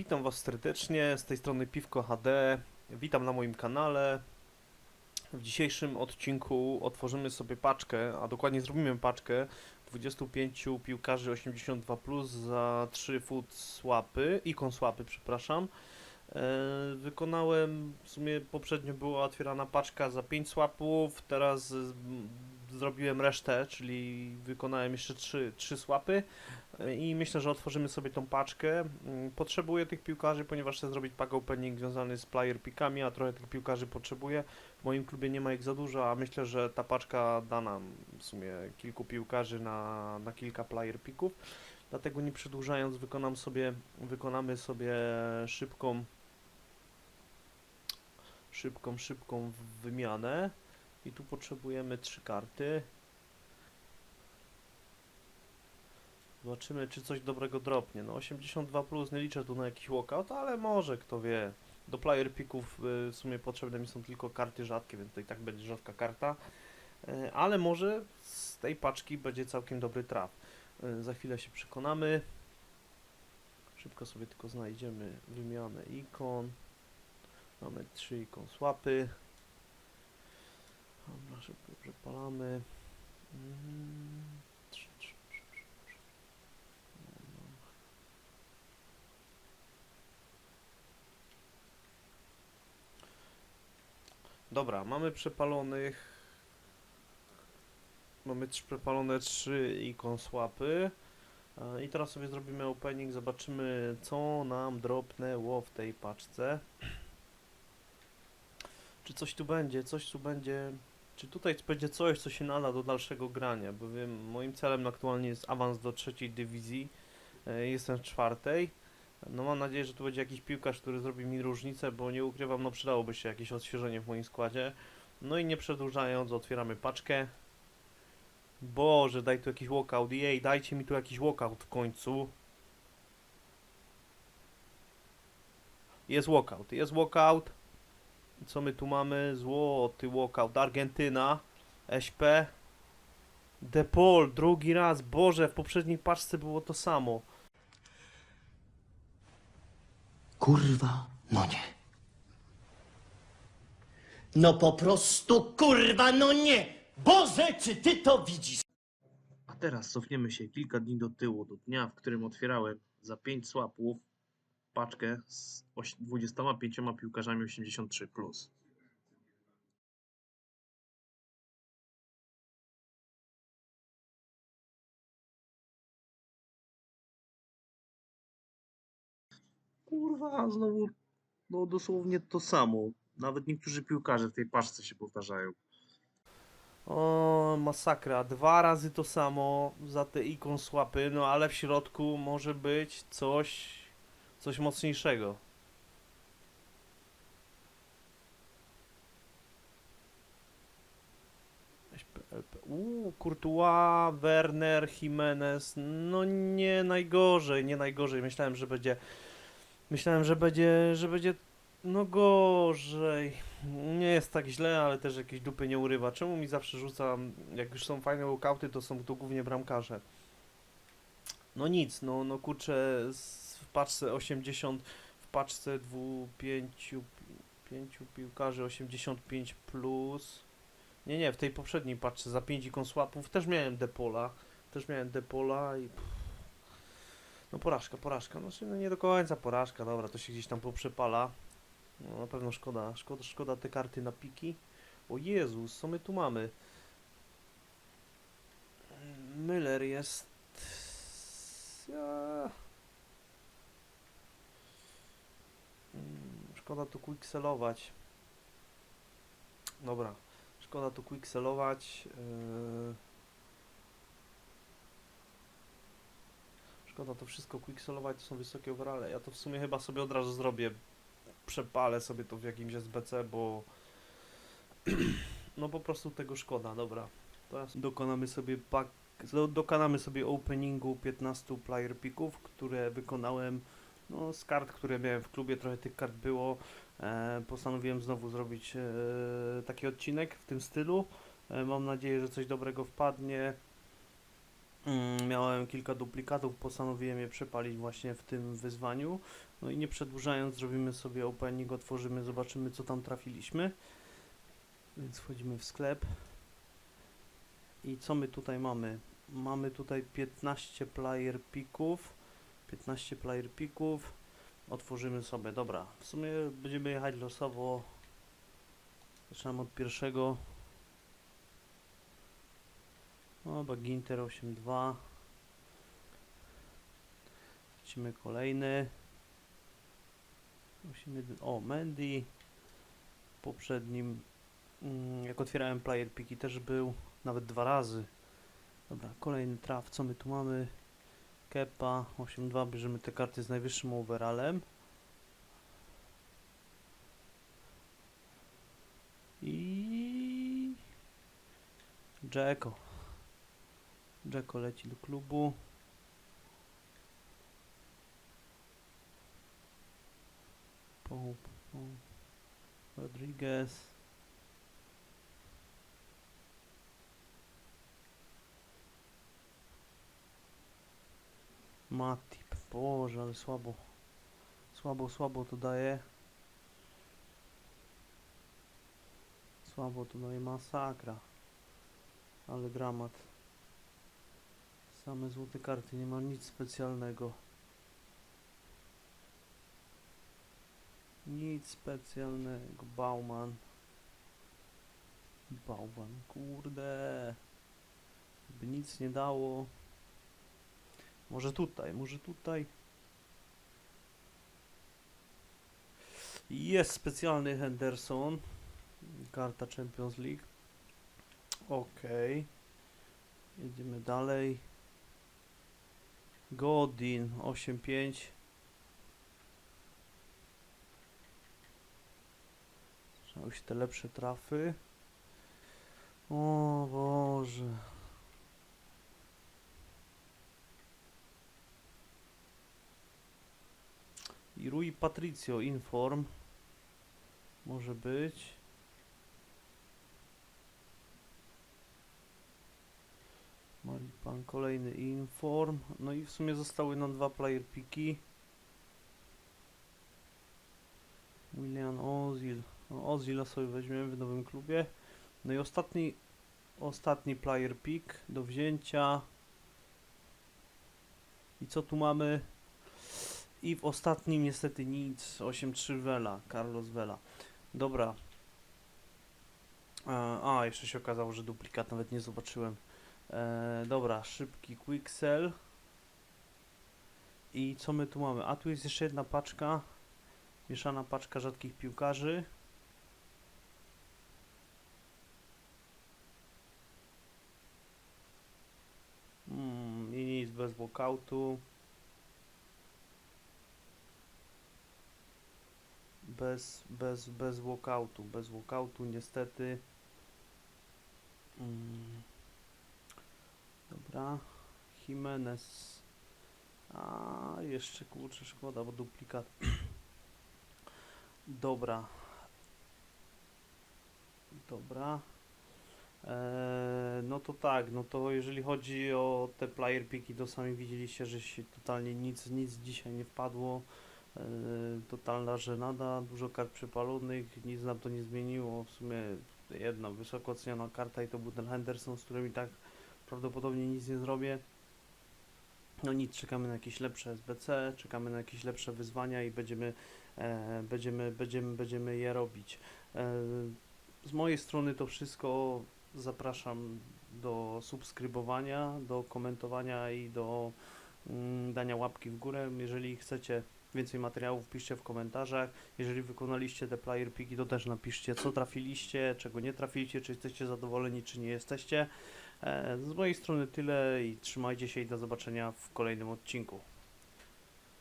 Witam Was serdecznie, z tej strony Piwko HD. Witam na moim kanale. W dzisiejszym odcinku otworzymy sobie paczkę, a dokładnie zrobimy paczkę 25 piłkarzy 82 plus za 3 foot swapy, ikon swapy, przepraszam. E, Wykonałem, w sumie poprzednio była otwierana paczka za 5 swapów, teraz zrobiłem resztę, czyli wykonałem jeszcze 3, 3 swapy i myślę, że otworzymy sobie tą paczkę. Mm, Potrzebuję tych piłkarzy, ponieważ chcę zrobić pack opening związany z player pickami, a trochę tych piłkarzy potrzebuję. W moim klubie nie ma ich za dużo, a myślę, że ta paczka da nam w sumie kilku piłkarzy na, na kilka player picków. Dlatego nie przedłużając, wykonam sobie, wykonamy sobie szybką, szybką, szybką wymianę. I tu potrzebujemy trzy karty. Zobaczymy, czy coś dobrego dropnie. No 82 plus, nie liczę tu na jakiś walkout, ale może, kto wie. Do player picków y, w sumie potrzebne mi są tylko karty rzadkie, więc to i tak będzie rzadka karta. Y, Ale może z tej paczki będzie całkiem dobry traf. Y, Za chwilę się przekonamy. Szybko sobie tylko znajdziemy wymianę ikon. Mamy trzy ikon swapy. Dobra, szybko przepalamy. Mm, trzy, trzy, trzy, trzy, trzy. Dobra, mamy przepalonych. Mamy przepalone trzy ikon swapy. E, I teraz sobie zrobimy opening, zobaczymy co nam dropnęło w tej paczce. Czy coś tu będzie, coś tu będzie. Czy tutaj będzie coś, co się nada do dalszego grania? Bowiem moim celem aktualnie jest awans do trzeciej dywizji. E, Jestem w czwartej. No mam nadzieję, że tu będzie jakiś piłkarz, który zrobi mi różnicę, bo nie ukrywam, no przydałoby się jakieś odświeżenie w moim składzie. No i nie przedłużając, otwieramy paczkę. Boże, daj tu jakiś walkout. Jej, dajcie mi tu jakiś walkout w końcu. Jest walkout, jest walkout. Co my tu mamy? Złoty walkout. Argentyna. SP. Depol, drugi raz. Boże, w poprzedniej paczce było to samo. Kurwa, no nie. No po prostu kurwa, no nie! Boże, czy ty to widzisz? A teraz cofniemy się kilka dni do tyłu, do dnia, w którym otwierałem za 5 słapów paczkę z oś- 25 piłkarzami 83+. Plus. Kurwa, znowu no dosłownie to samo. Nawet niektórzy piłkarze w tej paczce się powtarzają. O, masakra. Dwa razy to samo za te ikon słapy, no ale w środku może być coś, coś mocniejszego. Uuu, Courtois, Werner, Jimenez. No nie najgorzej, nie najgorzej. Myślałem, że będzie. Myślałem, że będzie, że będzie no gorzej. Nie jest tak źle, ale też jakieś dupy nie urywa. Czemu mi zawsze rzuca, jak już są fajne walkouty, to są tu głównie bramkarze. No nic, no, no kurczę, w paczce 80, w paczce 2, 5, 5 piłkarzy 85 plus. Nie, nie, w tej poprzedniej paczce za 5 ikon swapów też miałem Depola. Też miałem Depola i pff, no porażka, porażka. Znaczy no nie do końca porażka, dobra, to się gdzieś tam poprzepala. No na pewno szkoda, szkoda, szkoda te karty na piki. O Jezus, co my tu mamy? Müller jest... Ja... Mm, Szkoda tu quickselować. Dobra, szkoda tu quickselować. Yy... Szkoda to wszystko quickselować, to są wysokie overale. Ja to w sumie chyba sobie od razu zrobię. Przepalę sobie to w jakimś SBC, bo no po prostu tego szkoda, dobra. Teraz dokonamy sobie pack, do- dokonamy sobie openingu 15 player picków, które wykonałem no, z kart, które miałem w klubie, trochę tych kart było. E, postanowiłem znowu zrobić e, taki odcinek w tym stylu. E, mam nadzieję, że coś dobrego wpadnie. Mm, Miałem kilka duplikatów, postanowiłem je przepalić właśnie w tym wyzwaniu. No i nie przedłużając, zrobimy sobie opening, otworzymy, zobaczymy co tam trafiliśmy. Więc wchodzimy w sklep. I co my tutaj mamy? Mamy tutaj 15 player pików. 15 player pików. Otworzymy sobie, dobra. W sumie będziemy jechać losowo. Zaczynam od pierwszego. O, Baginter 8.2. Lecimy kolejny. 8.1. O, Mandy. W poprzednim, mm, jak otwierałem player piki, też był. Nawet dwa razy. Dobra, kolejny traf. Co my tu mamy? Kepa 8.2. Bierzemy te karty z najwyższym overallem. I Jacko. Jacko leci do klubu. Pope. Rodriguez. Matip. Boże, ale słabo. Słabo, słabo to daje. Słabo to daje masakra. Ale dramat. Same złote karty, nie ma nic specjalnego. Nic specjalnego. Bauman. Bauman, kurde. By nic nie dało. Może tutaj, może tutaj. Jest specjalny Henderson. Karta Champions League. Okej. Jedziemy dalej. Godin 8-5. Zaczynały się te lepsze trafy. O Boże. I Rui Patricio Inform. Może być. Maripan kolejny Inform. No i w sumie zostały nam dwa player piki. William Ozil. No, Ozila sobie weźmiemy w nowym klubie. No i ostatni, ostatni player pick do wzięcia. I co tu mamy? I w ostatnim niestety nic. 8-3 Vela, Carlos Vela. Dobra. A, jeszcze się okazało, że duplikat nawet nie zobaczyłem. E, dobra, szybki quick sell. I co my tu mamy? A tu jest jeszcze jedna paczka. Mieszana paczka rzadkich piłkarzy. Mm, I nic bez walkoutu. Bez, bez, bez walkoutu. Bez walkoutu niestety. Mm. Dobra. Jimenez. A jeszcze kurczę szkoda, bo duplikat. Dobra. Dobra. Eee, no to tak, no to jeżeli chodzi o te player piki, to sami widzieliście, że się totalnie nic, nic dzisiaj nie wpadło. Eee, totalna żenada, dużo kart przepalonych, nic nam to nie zmieniło. W sumie jedna wysoko oceniona karta i to był ten Henderson, z którym i tak prawdopodobnie nic nie zrobię. No nic, czekamy na jakieś lepsze SBC, czekamy na jakieś lepsze wyzwania i będziemy, e, będziemy, będziemy, będziemy je robić. E, z mojej strony to wszystko. Zapraszam do subskrybowania, do komentowania i do mm, dania łapki w górę. Jeżeli chcecie więcej materiałów, piszcie w komentarzach. Jeżeli wykonaliście te player piki, to też napiszcie, co trafiliście, czego nie trafiliście, czy jesteście zadowoleni, czy nie jesteście. E, Z mojej strony tyle i trzymajcie się i do zobaczenia w kolejnym odcinku.